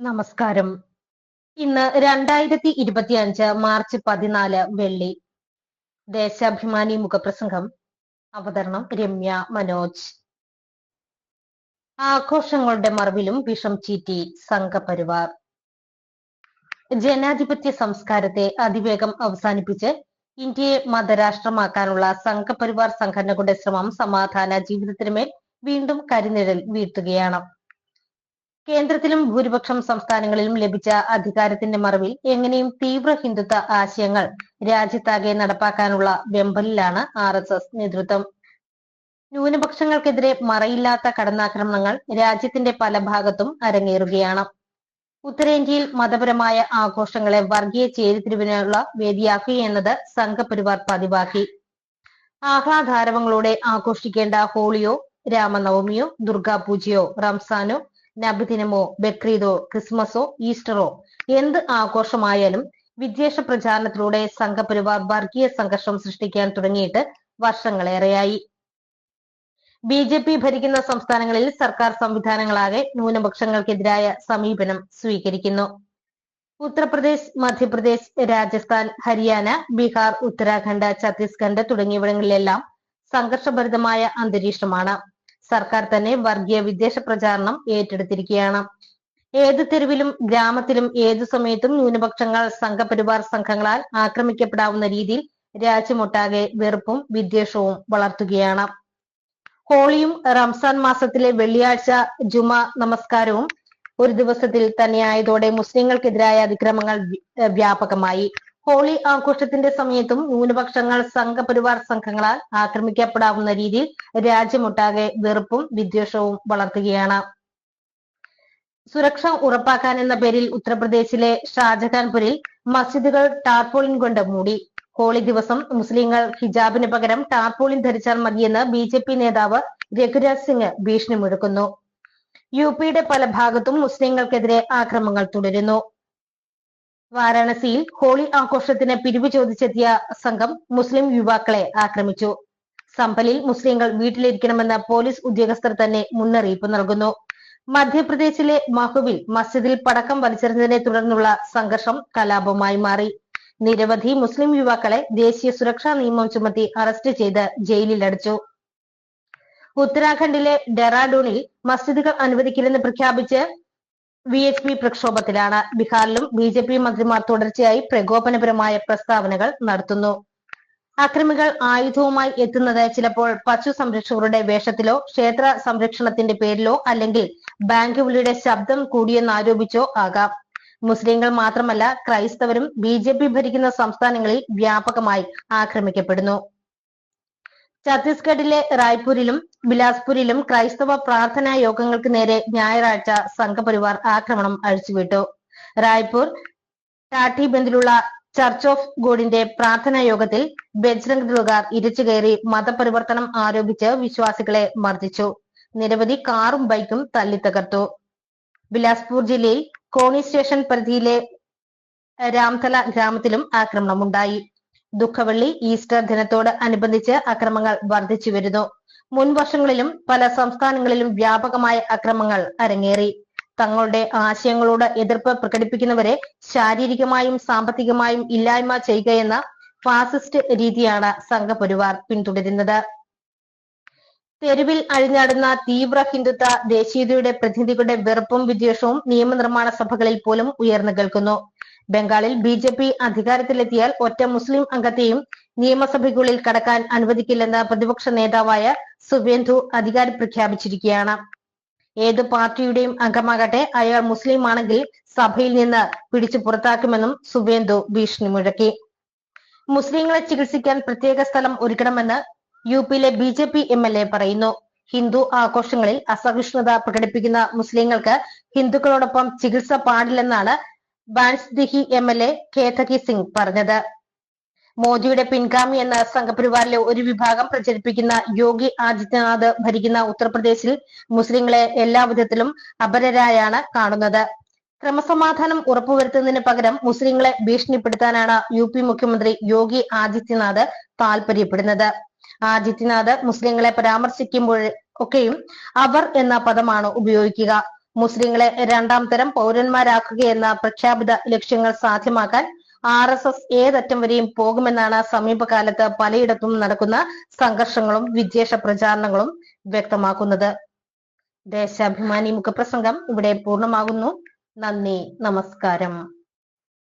നമസ്കാരം. ഇന്ന് രണ്ടായിരത്തി ഇരുപത്തി അഞ്ച് മാർച്ച് പതിനാല് വെള്ളി. ദേശാഭിമാനി മുഖപ്രസംഗം. അവതരണം രമ്യ മനോജ്. ആഘോഷങ്ങളുടെ മറവിലും വിഷം ചീറ്റി സംഘപരിവാർ. ജനാധിപത്യ സംസ്കാരത്തെ അതിവേഗം അവസാനിപ്പിച്ച് ഇന്ത്യയെ മതരാഷ്ട്രമാക്കാനുള്ള സംഘപരിവാർ സംഘടനകളുടെ ശ്രമം സമാധാന ജീവിതത്തിനുമേൽ വീണ്ടും കരിനിഴൽ വീഴ്ത്തുകയാണ് കേന്ദ്രത്തിലും ഭൂരിപക്ഷം സംസ്ഥാനങ്ങളിലും ലഭിച്ച അധികാരത്തിന്റെ മറവിൽ എങ്ങനെയും തീവ്ര ഹിന്ദുത്വ ആശയങ്ങൾ രാജ്യത്താകെ നടപ്പാക്കാനുള്ള വെമ്പലിലാണ് ആർ എസ് എസ് നേതൃത്വം. ന്യൂനപക്ഷങ്ങൾക്കെതിരെ മറയില്ലാത്ത കടന്നാക്രമണങ്ങൾ രാജ്യത്തിന്റെ പല ഭാഗത്തും അരങ്ങേറുകയാണ്. ഉത്തരേന്ത്യയിൽ മതപരമായ ആഘോഷങ്ങളെ വർഗീയ ചേരിതിരിവിനുള്ള വേദിയാക്കുകയെന്നത് സംഘപരിവാർ പതിവാക്കി. ആഹ്ലാദാരവങ്ങളോടെ ആഘോഷിക്കേണ്ട ഹോളിയോ രാമനവമിയോ ദുർഗാപൂജയോ റംസാനോ നബിദിനമോ ബക്രീദോ ക്രിസ്മസോ ഈസ്റ്ററോ എന്ത് ആഘോഷമായാലും വിദ്വേഷ പ്രചാരണത്തിലൂടെ സംഘപരിവാർ വർഗീയ സംഘർഷം സൃഷ്ടിക്കാൻ തുടങ്ങിയിട്ട് വർഷങ്ങളേറെയായി. ബി ജെ പി ഭരിക്കുന്ന സംസ്ഥാനങ്ങളിൽ സർക്കാർ സംവിധാനങ്ങളാകെ ന്യൂനപക്ഷങ്ങൾക്കെതിരായ സമീപനം സ്വീകരിക്കുന്നു. ഉത്തർപ്രദേശ് മധ്യപ്രദേശ് രാജസ്ഥാൻ ഹരിയാന ബീഹാർ ഉത്തരാഖണ്ഡ് ഛത്തീസ്ഗഡ് തുടങ്ങിയവിടങ്ങളിലെല്ലാം സംഘർഷഭരിതമായ അന്തരീക്ഷമാണ്. സർക്കാർ തന്നെ വർഗീയ വിദ്വേഷ പ്രചാരണം ഏറ്റെടുത്തിരിക്കുകയാണ്. ഏത് തെരുവിലും ഗ്രാമത്തിലും ഏതു സമയത്തും ന്യൂനപക്ഷങ്ങൾ സംഘപരിവാർ സംഘങ്ങളാൽ ആക്രമിക്കപ്പെടാവുന്ന രീതിയിൽ രാജ്യമൊട്ടാകെ വെറുപ്പും വിദ്വേഷവും വളർത്തുകയാണ്. ഹോളിയും റംസാൻ മാസത്തിലെ വെള്ളിയാഴ്ച ജുമ നമസ്കാരവും ഒരു ദിവസത്തിൽ തന്നെയായതോടെ മുസ്ലിങ്ങൾക്കെതിരായ അതിക്രമങ്ങൾ വ്യാപകമായി. ഹോളി ആഘോഷത്തിന്റെ സമയത്തും ന്യൂനപക്ഷങ്ങൾ സംഘപരിവാർ സംഘങ്ങളാൽ ആക്രമിക്കപ്പെടാവുന്ന രീതിയിൽ രാജ്യമൊട്ടാകെ വെറുപ്പും വിദ്വേഷവും വളർത്തുകയാണ്. സുരക്ഷ ഉറപ്പാക്കാൻ എന്ന പേരിൽ ഉത്തർപ്രദേശിലെ ഷാജഹാൻപൂരിൽ മസ്ജിദുകൾ ടാർപോളിൻ കൊണ്ട് മൂടി. ഹോളി ദിവസം മുസ്ലിങ്ങൾ ഹിജാബിന് പകരം ടാർപോളിൻ ധരിച്ചാൽ മതിയെന്ന് ബി ജെ പി നേതാവ് രഘുരാജ് സിംഗ് ഭീഷണി മുഴക്കുന്നു യു പിയുടെ പല ഭാഗത്തും മുസ്ലിങ്ങൾക്കെതിരെ ആക്രമങ്ങൾ തുടരുന്നു. വാരാണസിയിൽ ഹോളി ആഘോഷത്തിന് പിരിവ് ചോദിച്ചെത്തിയ സംഘം മുസ്ലിം യുവാക്കളെ ആക്രമിച്ചു. സമ്പലിൽ മുസ്ലിങ്ങൾ വീട്ടിലിരിക്കണമെന്ന് പോലീസ് ഉദ്യോഗസ്ഥർ തന്നെ മുന്നറിയിപ്പ് നൽകുന്നു. മധ്യപ്രദേശിലെ മഹുവിൽ മസ്ജിദിൽ പടക്കം വലിച്ചെറിഞ്ഞതിനെ തുടർന്നുള്ള സംഘർഷം കലാപമായി മാറി. നിരവധി മുസ്ലിം യുവാക്കളെ ദേശീയ സുരക്ഷാ നിയമം ചുമത്തി അറസ്റ്റ് ചെയ്ത് ജയിലിലടച്ചു. ഉത്തരാഖണ്ഡിലെ ഡെറാഡൂണിൽ മസ്ജിദുകൾ അനുവദിക്കില്ലെന്ന് പ്രഖ്യാപിച്ച് വി എച്ച് പി പ്രക്ഷോഭത്തിലാണ് ബീഹാറിലും ബി ജെ പി മന്ത്രിമാർ തുടർച്ചയായി പ്രകോപനപരമായ പ്രസ്താവനകൾ നടത്തുന്നു. അക്രമികൾ ആയുധവുമായി എത്തുന്നത് ചിലപ്പോൾ പശു സംരക്ഷകരുടെ വേഷത്തിലോ ക്ഷേത്ര സംരക്ഷണത്തിന്റെ പേരിലോ അല്ലെങ്കിൽ ബാങ്ക് വിളിയുടെ ശബ്ദം കൂടിയെന്നാരോപിച്ചോ ആകാം. മുസ്ലിങ്ങൾ മാത്രമല്ല ക്രൈസ്തവരും ബി ഭരിക്കുന്ന സംസ്ഥാനങ്ങളിൽ വ്യാപകമായി ആക്രമിക്കപ്പെടുന്നു. ഛത്തീസ്ഗഡിലെ റായ്പൂരിലും ബിലാസ്പൂരിലും ക്രൈസ്തവ പ്രാർത്ഥനാ യോഗങ്ങൾക്ക് നേരെ ഞായറാഴ്ച സംഘപരിവാർ ആക്രമണം അഴിച്ചുവിട്ടു. റായ്പൂർ ടാട്ടിബന്ദിലുള്ള ചർച്ച് ഓഫ് ഗോഡിന്റെ പ്രാർത്ഥനാ യോഗത്തിൽ ബജ്രംഗ് ദളുകാർ ഇരച്ചുകയറി മതപരിവർത്തനം ആരോപിച്ച് വിശ്വാസികളെ മർദ്ദിച്ചു. നിരവധി കാറും ബൈക്കും തല്ലിത്തകർത്തു. ബിലാസ്പൂർ ജില്ലയിൽ കോണി സ്റ്റേഷൻ പരിധിയിലെ രാംതല ഗ്രാമത്തിലും ആക്രമണമുണ്ടായി. ദുഃഖവെള്ളി ഈസ്റ്റർ ദിനത്തോട് അനുബന്ധിച്ച് അക്രമങ്ങൾ വർദ്ധിച്ചു വരുന്നു. മുൻ വർഷങ്ങളിലും പല സംസ്ഥാനങ്ങളിലും വ്യാപകമായ അക്രമങ്ങൾ അരങ്ങേറി. തങ്ങളുടെ ആശയങ്ങളോട് എതിർപ്പ് പ്രകടിപ്പിക്കുന്നവരെ ശാരീരികമായും സാമ്പത്തികമായും ഇല്ലായ്മ ചെയ്യുകയെന്ന ഫാസിസ്റ്റ് രീതിയാണ് സംഘപരിവാർ പിന്തുടരുന്നത്. തെരുവിൽ അഴിഞ്ഞാടുന്ന തീവ്ര ഹിന്ദുത്വ ദേശീയതയുടെ പ്രതിനിധികളുടെ വെറുപ്പും വിദ്വേഷവും നിയമനിർമ്മാണ സഭകളിൽ പോലും ഉയർന്നു കേൾക്കുന്നു. ബംഗാളിൽ ബി ജെ പി അധികാരത്തിലെത്തിയാൽ ഒറ്റ മുസ്ലിം അംഗത്തെയും നിയമസഭയ്ക്കുള്ളിൽ കടക്കാൻ അനുവദിക്കില്ലെന്ന് പ്രതിപക്ഷ നേതാവായ സുവേന്ദു അധികാരി പ്രഖ്യാപിച്ചിരിക്കുകയാണ്. ഏത് പാർട്ടിയുടെയും അംഗമാകട്ടെ അയാൾ മുസ്ലിം ആണെങ്കിൽ സഭയിൽ നിന്ന് പിടിച്ചു പുറത്താക്കുമെന്നും സുവേന്ദു ഭീഷണി മുഴക്കി. മുസ്ലിങ്ങളെ ചികിത്സിക്കാൻ പ്രത്യേക സ്ഥലം ഒരുക്കണമെന്ന് യു പിയിലെ B J P M L A പറയുന്നു. ഹിന്ദു ആഘോഷങ്ങളിൽ അസഹിഷ്ണുത പ്രകടിപ്പിക്കുന്ന മുസ്ലിങ്ങൾക്ക് ഹിന്ദുക്കളോടൊപ്പം ചികിത്സ പാടില്ലെന്നാണ് Bansdih M L A Ketaki Singh പറഞ്ഞത്. മോദിയുടെ പിൻഗാമി എന്ന സംഘപരിവാറിലെ ഒരു വിഭാഗം പ്രചരിപ്പിക്കുന്ന യോഗി ആദിത്യനാഥ് ഭരിക്കുന്ന ഉത്തർപ്രദേശിൽ മുസ്ലിങ്ങളെ എല്ലാ വിധത്തിലും അപരരായാണ് കാണുന്നത്. ക്രമസമാധാനം ഉറപ്പുവരുത്തുന്നതിന് പകരം മുസ്ലിങ്ങളെ ഭീഷണിപ്പെടുത്താനാണ് യു പി മുഖ്യമന്ത്രി യോഗി ആദിത്യനാഥ് താൽപര്യപ്പെടുന്നത്. ആദിത്യനാഥ് മുസ്ലിങ്ങളെ പരാമർശിക്കുമ്പോൾ ഒക്കെയും അവർ എന്ന പദമാണ് ഉപയോഗിക്കുക. മുസ്ലിങ്ങളെ രണ്ടാം തരം പൗരന്മാരാക്കുകയെന്ന പ്രഖ്യാപിത ലക്ഷ്യങ്ങൾ സാധ്യമാക്കാൻ ആർ എസ് എസ് ഏതറ്റം വരെയും പോകുമെന്നാണ് സമീപകാലത്ത് പലയിടത്തും നടക്കുന്ന സംഘർഷങ്ങളും വിദ്വേഷ പ്രചാരണങ്ങളും വ്യക്തമാക്കുന്നത്. ദേശാഭിമാനി മുഖപ്രസംഗം ഇവിടെ പൂർണമാകുന്നു. നന്ദി. നമസ്കാരം.